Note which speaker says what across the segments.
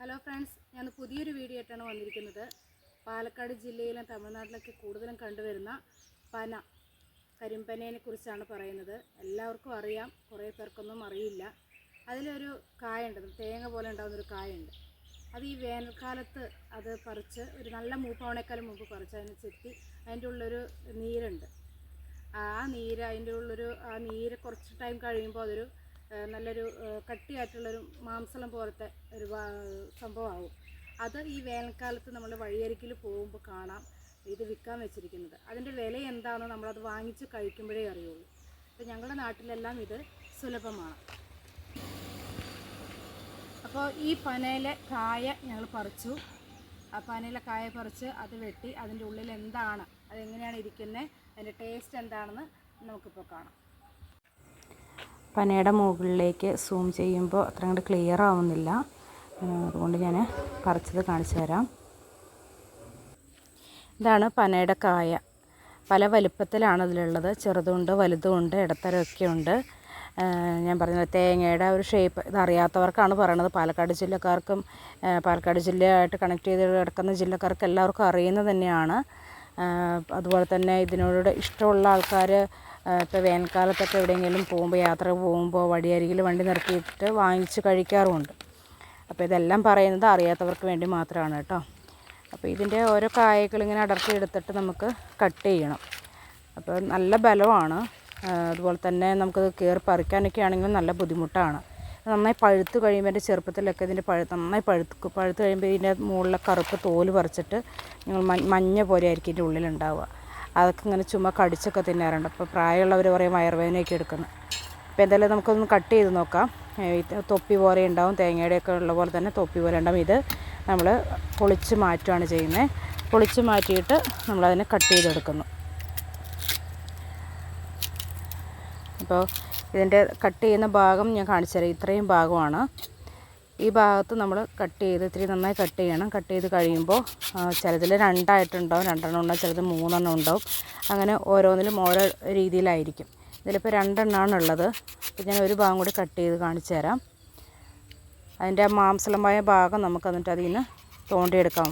Speaker 1: Hello friends ഞാൻ പുതിയൊരു video ആയിട്ടാണ് വന്നിരിക്കുന്നത്. പാലക്കാട് ജില്ലയിലും തമിഴ്നാട്ടിലൊക്കെ കൂടുതലും കണ്ടുവരുന്ന പന കരിമ്പനയെ കുറിച്ചാണ് പറയുന്നത്. എല്ലാവർക്കും അറിയാം കുറേ പേർക്കൊന്നും അറിയില്ല. അതിലൊരു കായുണ്ട് തേങ്ങ പോലെ ഉണ്ടാകുന്നൊരു കായുണ്ട്. അത് ഈ വേനൽക്കാലത്ത് അത് പറിച്ച് ഒരു നല്ല മൂപ്പാവണേക്കാളും മുമ്പ് പറിച്ച് അതിന് ചെത്തി അതിന്റെ ഉള്ളൊരു നീരുണ്ട്. ആ നീര് അതിന്റെ ഉള്ളൊരു ആ നീര് കുറച്ച് ടൈം കഴിയുമ്പോൾ അതൊരു നല്ലൊരു കട്ടിയായിട്ടുള്ളൊരു മാംസളം പോലത്തെ ഒരു സംഭവമാവും. അത് ഈ വേനൽക്കാലത്ത് നമ്മൾ വഴിയരിക്കിൽ പോകുമ്പോൾ കാണാം ഇത് വിൽക്കാൻ വെച്ചിരിക്കുന്നത്. അതിന്റെ വില എന്താണെന്ന് നമ്മളത് വാങ്ങിച്ച് കഴിക്കുമ്പോഴേ അറിയുള്ളൂ. അപ്പോൾ ഞങ്ങളുടെ നാട്ടിലെല്ലാം ഇത് സുലഭമാണ്. അപ്പോൾ ഈ പനയിലെ കായ ഞങ്ങൾ പറിച്ചു. ആ പനയിലെ കായ പറിച്ച് അത് വെട്ടി അതിന്റെ ഉള്ളിൽ എന്താണ് അതെങ്ങനെയാണ് ഇരിക്കുന്നത് അതിന്റെ ടേസ്റ്റ് എന്താണെന്ന് നമുക്കിപ്പോൾ കാണാം.
Speaker 2: പനയുടെ മുകളിലേക്ക് സൂം ചെയ്യുമ്പോൾ അത്ര അങ്ങോട്ട് ക്ലിയർ ആവുന്നില്ല. അതുകൊണ്ട് ഞാൻ പറിച്ചത് കാണിച്ചു തരാം. ഇതാണ് പനയുടെ കായ. പല വലുപ്പത്തിലാണ് ഇതിലുള്ളത് ചെറുതുണ്ട് വലുതുമുണ്ട് ഇടത്തരമൊക്കെ ഉണ്ട്. ഞാൻ പറഞ്ഞത് തേങ്ങയുടെ ഒരു ഷേപ്പ് ഇതറിയാത്തവർക്കാണ് പറയണത്. പാലക്കാട് ജില്ലക്കാർക്കും പാലക്കാട് ജില്ലയായിട്ട് കണക്ട് ചെയ്ത് കിടക്കുന്ന ജില്ലക്കാർക്ക് എല്ലാവർക്കും അറിയുന്നത് തന്നെയാണ്. അതുപോലെ തന്നെ ഇതിനോട് ഇഷ്ടമുള്ള ആൾക്കാർ ഇപ്പോൾ വേനൽക്കാലത്തൊക്കെ എവിടെയെങ്കിലും പോകുമ്പോൾ യാത്ര പോകുമ്പോൾ വഴിയരികിൽ വണ്ടി നിർത്തിയിട്ട് വാങ്ങിച്ച് കഴിക്കാറുമുണ്ട്. അപ്പോൾ ഇതെല്ലാം പറയുന്നത് അറിയാത്തവർക്ക് വേണ്ടി മാത്രമാണ് കേട്ടോ. അപ്പോൾ ഇതിന്റെ ഓരോ കായകൾ അടർത്തി എടുത്തിട്ട് നമുക്ക് കട്ട് ചെയ്യണം. അപ്പോൾ നല്ല ബലമാണ്. അതുപോലെ തന്നെ നമുക്കത് കയറി പറിക്കാനൊക്കെ ആണെങ്കിലും നല്ല ബുദ്ധിമുട്ടാണ്. നന്നായി പഴുത്ത് കഴിയുമ്പോൾ എന്റെ ചെറുപ്പത്തിലൊക്കെ ഇതിന്റെ പഴുത്ത് നന്നായി പഴുത്ത് പഴുത്ത് കഴിയുമ്പോൾ ഇതിന്റെ മുകളിലെ കറുപ്പ് തോൽ പറിച്ചിട്ട് നിങ്ങൾ മഞ്ഞ പോലെ ആയിരിക്കും ഇതിന്റെ ഉള്ളിലുണ്ടാവുക. അതൊക്കെ ഇങ്ങനെ ചുമ്മാ കടിച്ചൊക്കെ തിന്നാറുണ്ട്. അപ്പോൾ പ്രായമുള്ളവർ പറയും വയറുവേദനയൊക്കെ എടുക്കുന്നു. അപ്പോൾ എന്തായാലും നമുക്കൊന്ന് കട്ട് ചെയ്ത് നോക്കാം. തൊപ്പി പോലെ ഉണ്ടാവും. തേങ്ങയുടെയൊക്കെ ഉള്ള പോലെ തന്നെ തൊപ്പി പോലെ ഉണ്ടാവും. ഇത് നമ്മൾ പൊളിച്ച് മാറ്റുകയാണ് ചെയ്യുന്നത് പൊളിച്ച് മാറ്റിയിട്ട് നമ്മളതിനെ കട്ട് ചെയ്തെടുക്കുന്നു. അപ്പോൾ ഇതിന്റെ കട്ട് ചെയ്യുന്ന ഭാഗം ഞാൻ കാണിച്ചു തരാം ഇത്രയും ഭാഗമാണ്. ഈ ഭാഗത്ത് നമ്മൾ കട്ട് ചെയ്ത് ഇത്തിരി നന്നായി കട്ട് ചെയ്യണം. കട്ട് ചെയ്ത് കഴിയുമ്പോൾ ചിലതിൽ രണ്ടായിട്ടുണ്ടാവും. രണ്ടെണ്ണം ഉണ്ടാവും ചിലത് മൂന്നെണ്ണം ഉണ്ടാവും. അങ്ങനെ ഓരോന്നിലും ഓരോ രീതിയിലായിരിക്കും. ഇതിലിപ്പോൾ രണ്ടെണ്ണമാണ് ഉള്ളത്. അപ്പോൾ ഞാൻ ഒരു ഭാഗം കൂടി കട്ട് ചെയ്ത് കാണിച്ചു തരാം. അതിന്റെ ആ മാംസളമായ ഭാഗം നമുക്ക് എന്നിട്ട് അതിൽ നിന്ന് തോണ്ടിയെടുക്കാം.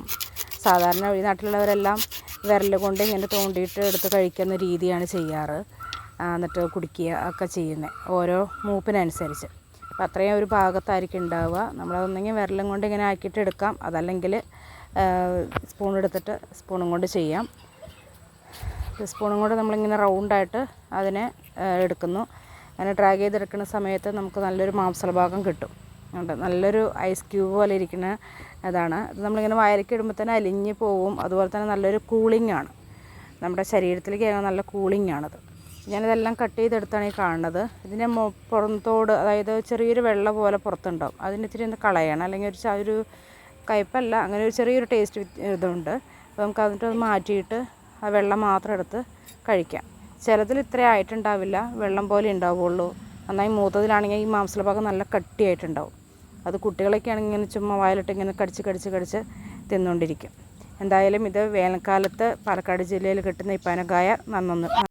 Speaker 2: സാധാരണ ഈ നാട്ടിലുള്ളവരെല്ലാം വിരൽ കൊണ്ട് ഇങ്ങനെ തോണ്ടിയിട്ട് എടുത്ത് കഴിക്കുന്ന രീതിയാണ് ചെയ്യാറ്. എന്നിട്ട് കുടിക്കുക ഒക്കെ ചെയ്യുന്നത് ഓരോ മൂപ്പിനനുസരിച്ച്. അപ്പോൾ അത്രയും ഒരു ഭാഗത്തായിരിക്കും ഉണ്ടാവുക. നമ്മളതൊന്നെങ്കിൽ വിരലും കൊണ്ട് ഇങ്ങനെ ആക്കിയിട്ട് എടുക്കാം. അതല്ലെങ്കിൽ സ്പൂൺ എടുത്തിട്ട് സ്പൂണും കൊണ്ട് ചെയ്യാം. സ്പൂണും കൊണ്ട് നമ്മളിങ്ങനെ റൗണ്ടായിട്ട് അതിനെ എടുക്കുന്നു. അങ്ങനെ ഡ്രാഗ് ചെയ്തെടുക്കുന്ന സമയത്ത് നമുക്ക് നല്ലൊരു മാംസള ഭാഗം കിട്ടും. ഉണ്ട് നല്ലൊരു ഐസ് ക്യൂബ് പോലെ ഇരിക്കുന്ന അതാണ് അത് നമ്മളിങ്ങനെ വയലേക്ക് ഇടുമ്പോൾ തന്നെ അലിഞ്ഞ് പോവും. അതുപോലെ തന്നെ നല്ലൊരു കൂളിംഗ് ആണ്. നമ്മുടെ ശരീരത്തിലേക്ക് നല്ല കൂളിംഗ് ആണത്. ഞാനിതെല്ലാം കട്ട് ചെയ്തെടുത്താണ് ഈ കാണുന്നത്. ഇതിന്റെ പുറത്തോട് അതായത് ചെറിയൊരു വെള്ള പോലെ പുറത്തുണ്ടാവും. അതിന് ഇത്തിരി ഒന്ന് കളയണം. അല്ലെങ്കിൽ ഒരു ഒരു കയ്പല്ല അങ്ങനെ ഒരു ചെറിയൊരു ടേസ്റ്റ് ഇതുണ്ട്. അപ്പോൾ നമുക്ക് അതിന്റെ അത് മാറ്റിയിട്ട് ആ വെള്ളം മാത്രം എടുത്ത് കഴിക്കാം. ചിലതിൽ ഇത്ര ആയിട്ടുണ്ടാവില്ല. വെള്ളം പോലെ ഉണ്ടാവുള്ളൂ. നന്നായി മൂത്തതിലാണെങ്കിൽ ഈ മാംസഭാഗം നല്ല കട്ടിയായിട്ടുണ്ടാവും. അത് കുട്ടികളൊക്കെ ആണെങ്കിൽ ഇങ്ങനെ ചുമ്മാ വായിലിട്ട് ഇങ്ങനെ കടിച്ച് കടിച്ച് കടിച്ച് തിന്നുകൊണ്ടിരിക്കും എന്തായാലും ഇത് വേനൽക്കാലത്ത് പാലക്കാട് ജില്ലയിൽ കിട്ടുന്ന ഈ പനക്കായ നന്നൊന്ന്